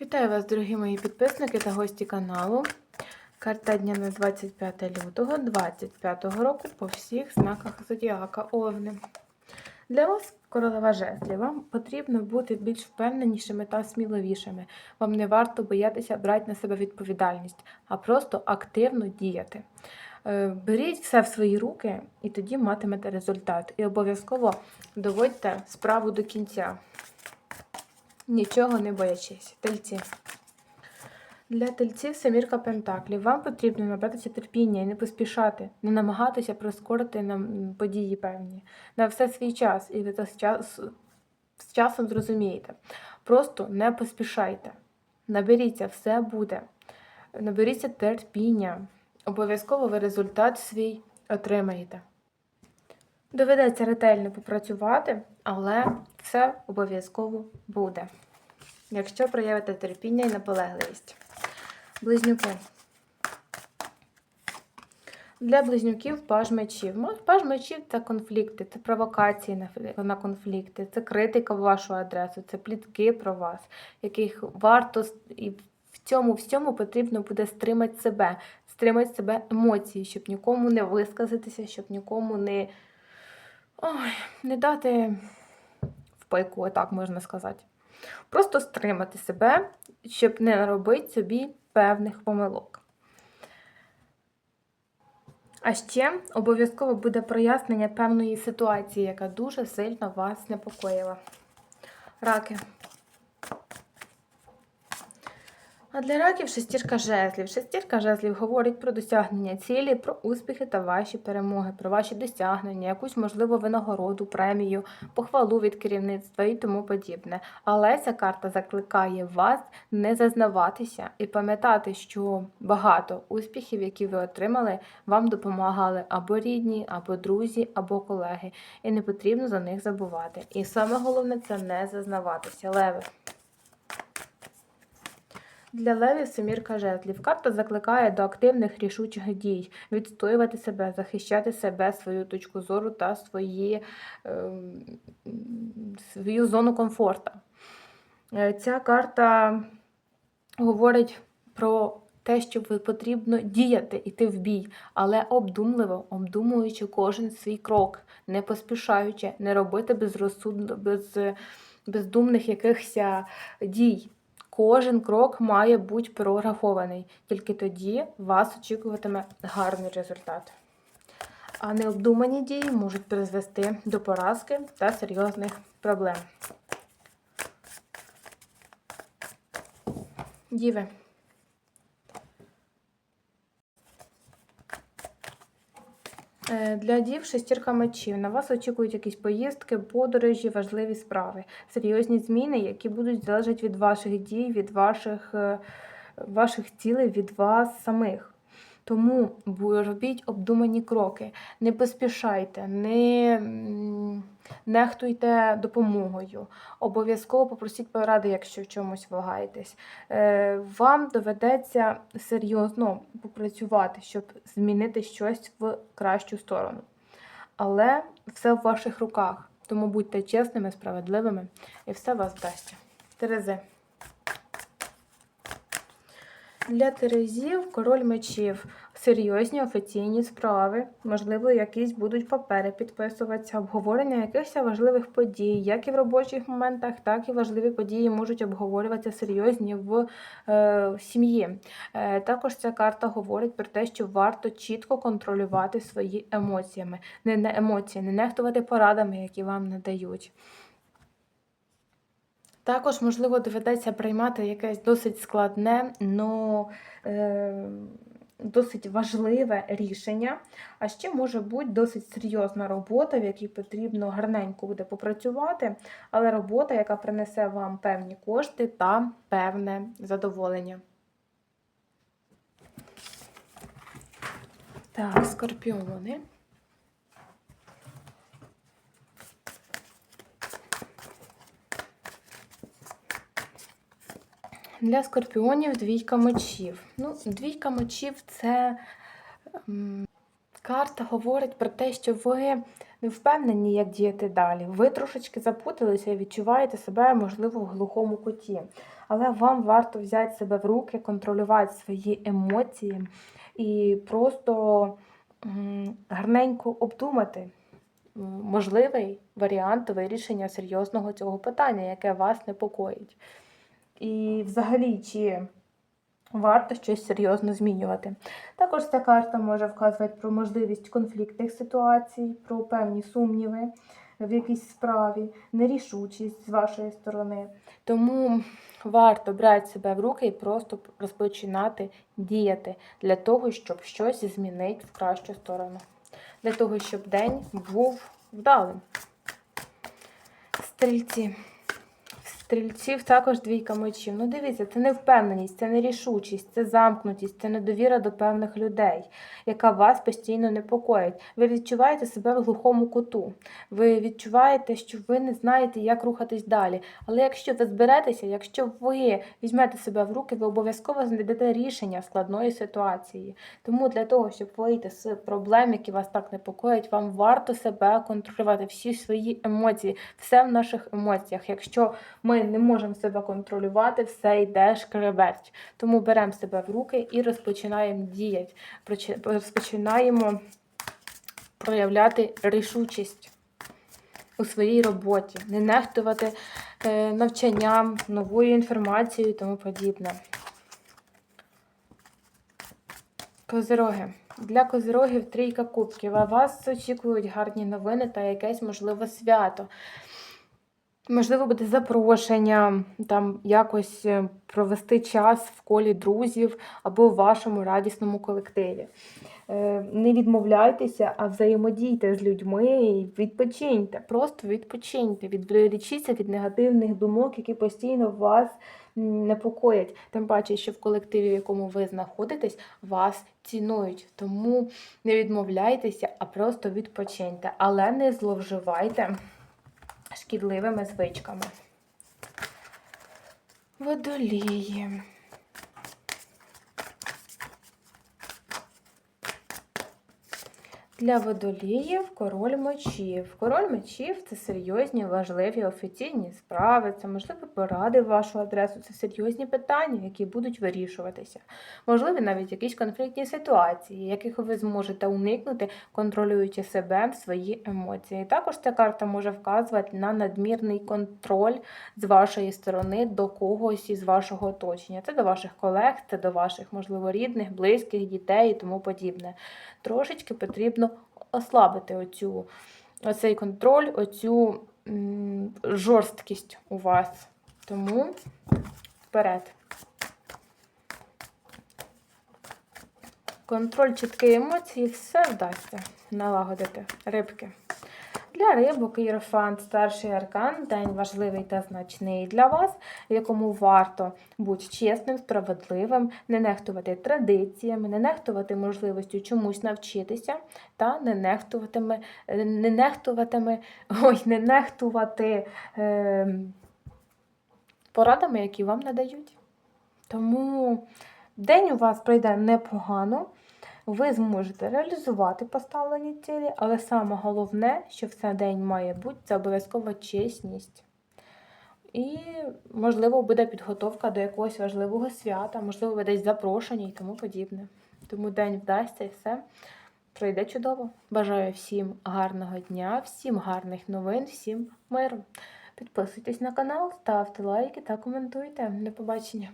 Вітаю вас, дорогі мої підписники та гості каналу. Карта дня на 25 лютого 2025 року по всіх знаках Зодіака Овни. Для вас, королева жезлів, вам потрібно бути більш впевненішими та сміливішими. Вам не варто боятися брати на себе відповідальність, а просто активно діяти. Е, Беріть все в свої руки і тоді матимете результат. І обов'язково доводьте справу до кінця. Нічого не боячись. Тельці. Для тельців семірка пентаклів. Вам потрібно набратися терпіння і не поспішати, не намагатися прискорити нам події певні. На все свій час, і ви це з, час, з часом зрозумієте. Просто не поспішайте. Наберіться, все буде. Наберіться терпіння. Обов'язково ви результат свій отримаєте. Доведеться ретельно попрацювати, але все обов'язково буде. Якщо проявите терпіння і наполегливість. Близнюки. Для близнюків паж мечів. Паж мечів це конфлікти, це провокації на, конфлікти, це критика в вашу адресу, це плітки про вас, яких варто і в цьому всьому потрібно буде стримати себе, стримати себе емоції, щоб нікому не висказатися, щоб нікому не, ой, не дати в пайку, так можна сказати. Просто стримати себе, щоб не наробити собі певних помилок. А ще обов'язково буде прояснення певної ситуації, яка дуже сильно вас непокоїла. Раки. А для раків шестірка жезлів. Шестірка жезлів говорить про досягнення цілі, про успіхи та ваші перемоги, про ваші досягнення, якусь можливо винагороду, премію, похвалу від керівництва і тому подібне. Але ця карта закликає вас не зазнаватися і пам'ятати, що багато успіхів, які ви отримали, вам допомагали або рідні, або друзі, або колеги. І не потрібно за них забувати. І саме головне це не зазнаватися. Леви. Для левів семірка жезлів. Карта закликає до активних рішучих дій, відстоювати себе, захищати себе, свою точку зору та свої, ем, свою зону комфорту. Е, Ця карта говорить про те, що потрібно діяти, іти в бій, але обдумливо, обдумуючи кожен свій крок, не поспішаючи, не робити безрозсудно, без, бездумних якихось дій. Кожен крок має бути прорахований. Тільки тоді вас очікуватиме гарний результат. А необдумані дії можуть призвести до поразки та серйозних проблем. Діви. Для дів шестірка мечів. На вас очікують якісь поїздки, подорожі, важливі справи, серйозні зміни, які будуть залежати від ваших дій, від ваших, е, ваших цілей, від вас самих. Тому робіть обдумані кроки, не поспішайте, не нехтуйте допомогою. Обов'язково попросіть поради, якщо в чомусь вагаєтесь. Е, Вам доведеться серйозно попрацювати, щоб змінити щось в кращу сторону. Але все в ваших руках. Тому будьте чесними, справедливими, і все вас вдасться. Терези. Для Терезів король мечів. Серйозні офіційні справи, можливо, якісь будуть папери підписуватися, обговорення якихось важливих подій, як і в робочих моментах, так і важливі події можуть обговорюватися серйозні в е, сім'ї. Е, також ця карта говорить про те, що варто чітко контролювати свої емоціями, не, не емоції, не нехтувати порадами, які вам надають. Також, можливо, доведеться приймати якесь досить складне, но е, досить важливе рішення. А ще може бути досить серйозна робота, в якій потрібно гарненько буде попрацювати, але робота, яка принесе вам певні кошти та певне задоволення. Так, скорпіони. Для скорпіонів двійка мечів. Ну, двійка мечів це м, карта говорить про те, що ви не впевнені, як діяти далі. Ви трошечки запуталися і відчуваєте себе, можливо, в глухому куті. але вам варто взяти себе в руки, контролювати свої емоції і просто м, гарненько обдумати можливий варіант вирішення серйозного цього питання, яке вас непокоїть. І взагалі, чи варто щось серйозно змінювати. Також ця карта може вказувати про можливість конфліктних ситуацій, про певні сумніви в якійсь справі, нерішучість з вашої сторони. Тому варто брати себе в руки і просто розпочинати діяти для того, щоб щось змінити в кращу сторону. Для того, щоб день був вдалим. Стрільці. Стрільців також двійка мечів. Ну, дивіться, це невпевненість, це нерішучість, це замкнутість, це недовіра до певних людей, яка вас постійно непокоїть. Ви відчуваєте себе в глухому куту. Ви відчуваєте, що ви не знаєте, як рухатись далі. Але якщо ви зберетеся, якщо ви візьмете себе в руки, ви обов'язково знайдете рішення складної ситуації. Тому для того, щоб вийти з проблем, які вас так непокоять, вам варто себе контролювати, всі свої емоції, все в наших емоціях. Якщо ми не можемо себе контролювати, все йде шкреберть. Тому беремо себе в руки і розпочинаємо діяти. Розпочинаємо проявляти рішучість у своїй роботі, не нехтувати е, навчанням, новою інформацією і тому подібне. Козироги. Для козирогів трійка кубків, а вас очікують гарні новини та якесь, можливо, свято. Можливо, буде запрошення, там якось е, провести час в колі друзів або в вашому радісному колективі. Е, Не відмовляйтеся, а взаємодійте з людьми і відпочиньте. Просто відпочиньте, відволічіться від негативних думок, які постійно вас непокоять. Тим паче, що в колективі, в якому ви знаходитесь, вас цінують. Тому не відмовляйтеся, а просто відпочиньте. Але не зловживайте шкідливими звичками. Водолії. Для водоліїв король мечів. Король мечів це серйозні, важливі офіційні справи, це можливі поради в вашу адресу, це серйозні питання, які будуть вирішуватися. Можливі навіть якісь конфліктні ситуації, яких ви зможете уникнути, контролюючи себе, свої емоції. Також ця карта може вказувати на надмірний контроль з вашої сторони до когось із вашого оточення. Це до ваших колег, це до ваших, можливо, рідних, близьких, дітей і тому подібне. Трошечки потрібно ослабити оцю, оцей контроль, оцю м, жорсткість у вас. Тому вперед. Контроль чіткої емоції все вдасться налагодити. Рибки. Для рибок Єрофант старший аркан день важливий та значний для вас, якому варто бути чесним, справедливим, не нехтувати традиціями, не нехтувати можливістю чомусь навчитися, та не нехтуватиме, не нехтуватиме, ой, не нехтувати е, порадами, які вам надають. Тому день у вас пройде непогано. Ви зможете реалізувати поставлені цілі, але саме головне, що в цей день має бути, це обов'язково чесність. І, можливо, буде підготовка до якогось важливого свята, можливо, ви десь запрошені і тому подібне. Тому день вдасться і все пройде чудово. Бажаю всім гарного дня, всім гарних новин, всім миру. Підписуйтесь на канал, ставте лайки та коментуйте. До побачення!